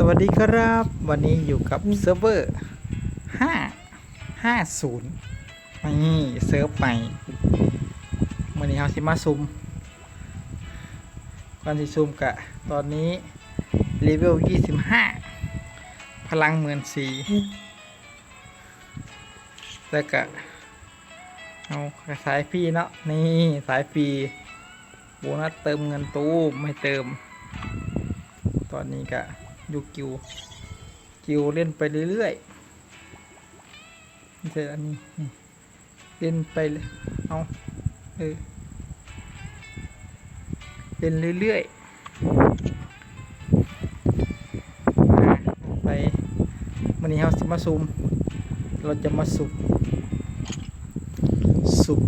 สวัสดีครับ วันนี้อยู่กับเซิร์ฟเวอร์ห้าห้าศูนย์นี่เซิร์ฟใหม่วันนี้เราสิมาซุมก่อนที่ซุมกะ ตอนนี้เลเวลยี่สิบห้าพลังเหมือนสีแล้วก็เอาสายฟรีเนาะนี่สายฟรีโบนัสเติมเงินตู้ไม่เติม ตอนนี้ก็อ ยู่กิว กิวเล่นไปเรื่อยๆเจออันนี้เล่นไปเลยเอาเออเล่นเรื่อยๆไปวันนี้เราสิมาซูม เราจะมาสุบสุบ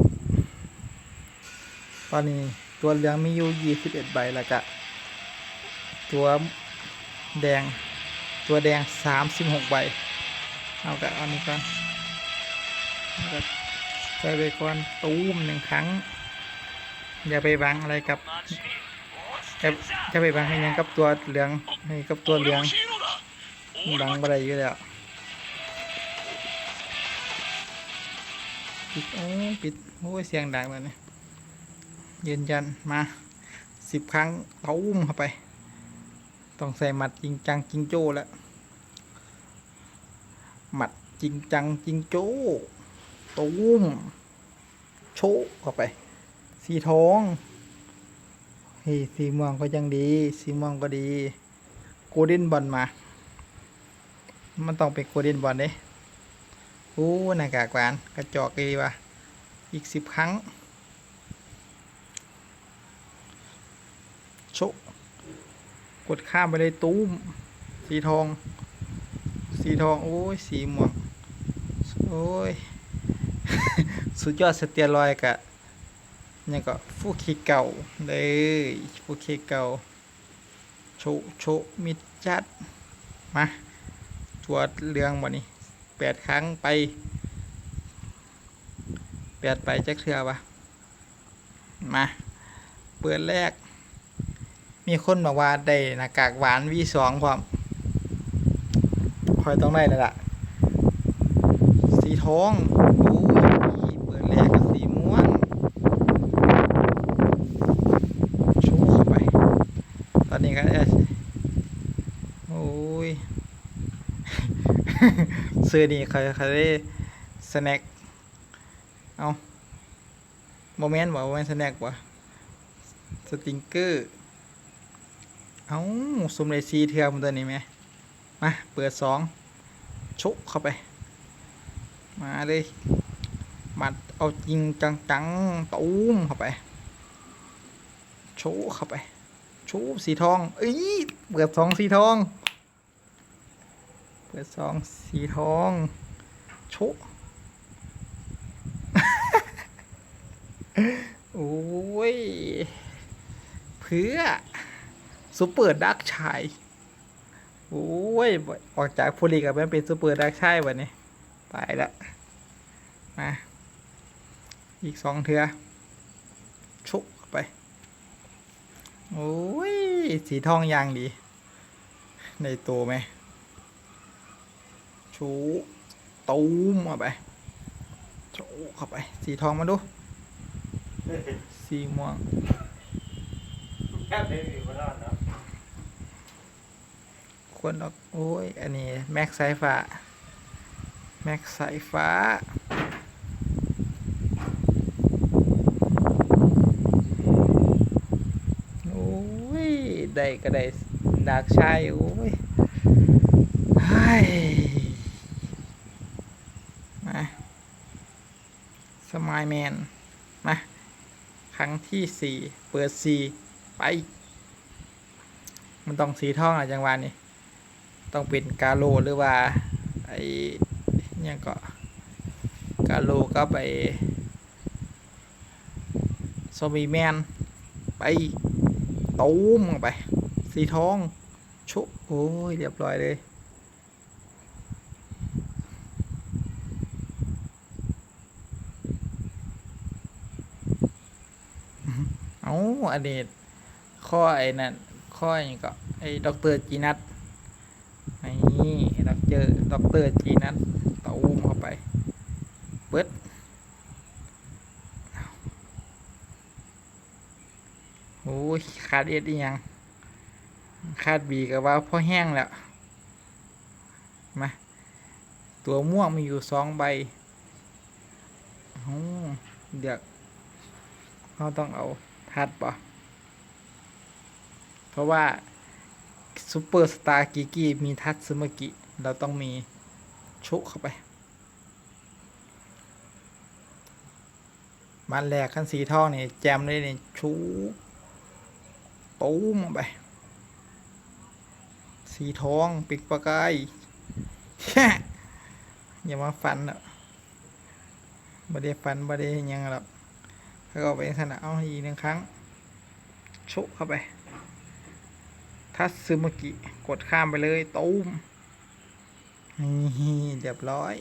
ตอนนี้ตัวเหลืองมีอยู่21ใบแล้วก็ตัว แดงตัวแดงสามสิบหกใบ เอากับอันนี้ก่อนใส่ไปก่อนตูมหนึ่งครั้ง อย่าไปบังอะไรกับจะจะไปบังให้ยังกับตัวเหลืองให้กับตัวเหลืองบังอะไรอยู่แล้วปิดโอ้ปิดโอ้ยเสียงดังเลยเนี่ยยืนยันมาสิบครั้งตูมเข้าไป ต้องใส่หมัดจริงจังจริงโจ้แล้วหมัดจริงจังจริงโจ้ตูมโชกเข้าไป สีทองเฮ้ยสีม่วงก็ยังดี สีม่วงก็ดี โกลเด้นบอลมา มันต้องเป็นโกลเด้นบอลเด้โอ้หน้ากากหวานกระจอกดีว่ะอีกสิบครั้งโชก กดข้ามไปเลยตุ้ม สีทอง สีทอง โอ้ย สีม่วง โอ้ย สุดยอดสเตียรอยกะนี่ก็ฟูคิเก่าเลยฟูคิเก่าโชโชมิดจัด มาตัวเรืองวันนี้แปดครั้งไปแปดไปจักเทือวะมา เปิดแรก มีคนบอกว่าได้หน้ากากหวานวีสองพร้อมคอยต้องได้เลยล่ะ สีทองโอ้ยเปิดแรกกับสีม่วงชูเข้าไป ตอนนี้ก็โอ้ยซื้อนี่เขาเขาได้สแน็คเอาโมเมนต์บอกว่าสแน็ควะสติงเกอร์ เอาสมเลยซีเทือมตัวนี้ไหมมา เปิดสองชุกเข้าไป มาเลยมัดเอาจริงจังจังๆตูมเข้าไปโชว์เข้าไปโชว์สีทอง เอ้ยเปิดสองสีทอง เปิดสองสีทองโชว์โอ้ย เพื่อ ซูเปอร์ดักชายโอ้ยบ่ออกจากพูลีกับมันเป็นซูเปอร์ดักชายวันนี้ตายละมาอีกสองเทือชุกเข้าไป โอ้ย สีทองยางดี ในตัวไหม ชูตูมเข้าไปชูเข้าไป สีทองมาดู สีม่วงแค่ไม่มีคนรอดเนาะ คนออกโอ้ย อันนี้ แม็กสายฟ้า แม็กสายฟ้า โอ้ย ได้ก็ได้ดากชายโอ้ยไฮ้มาสมายแมน มา ครั้งที่สี่ เปิดสี่ไป มันต้องสีทองอะจังหวะนี้ ต้องเป็นกาโลหรือว่าไอ้เนี่ยก็กาโลก็ไปซมบี้แมน ไปตูมไป สีทอง ชุโอ้ย เรียบร้อยเลย เอาอันนี้ข้อไอ้นั่นข้ออย่างก็ไอ้ด็อกเตอร์จีนัท นี่ด็อกเจอด็อกเตอร์จีนั้นเต้าอุ้มเข้าไปเปิดโอ้ยขาดเอ็ดอีหยังขาดบีกับว่าพ่อแห้งแล้ว มา ตัวม่วงมีอยู่สองใบโอ้เดี๋ยวเราต้องเอาทัดปะเพราะว่า ซูเปอร์สตาร์กิกิมีทัดซึมกิ เราต้องมีชุเข้าไปมันแรกขั้นสีทองนี่แจมเลยนี่ชูตูมไป สีทองปิกประกายอย่ามาฟันอะบ่ได้ฟันบ่ได้ยังหรอกถ้าเอาไปขนาดเอาอีกหนึ่งครั้งชุเข้าไป ทัตซึมากิกดข้ามไปเลยตูมนี่เรียบร้อย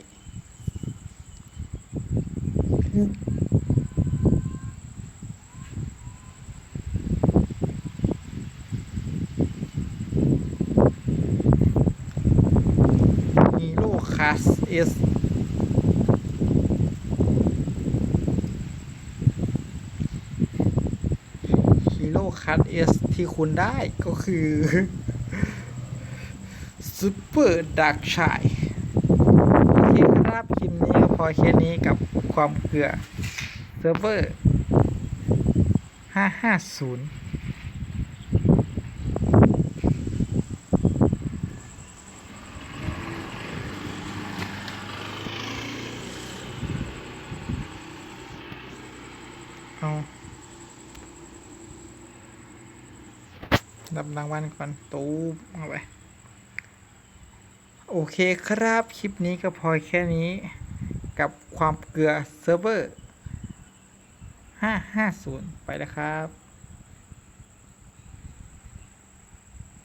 ฮีโร่คาสเอสฮีโร่ คัสเอสที่คุณได้ก็คือซูเปอร์ดักชายโอเคครับคลิปนี้ก็พอแค่นี้กับความเกลือเซิร์ฟเวอร์550เอา รับรางวัลก่อนตูมเอาไป โอเคครับ คลิปนี้ก็พอแค่นี้กับความเกลือเซิร์ฟเวอร์ 550 ไปแล้วครับ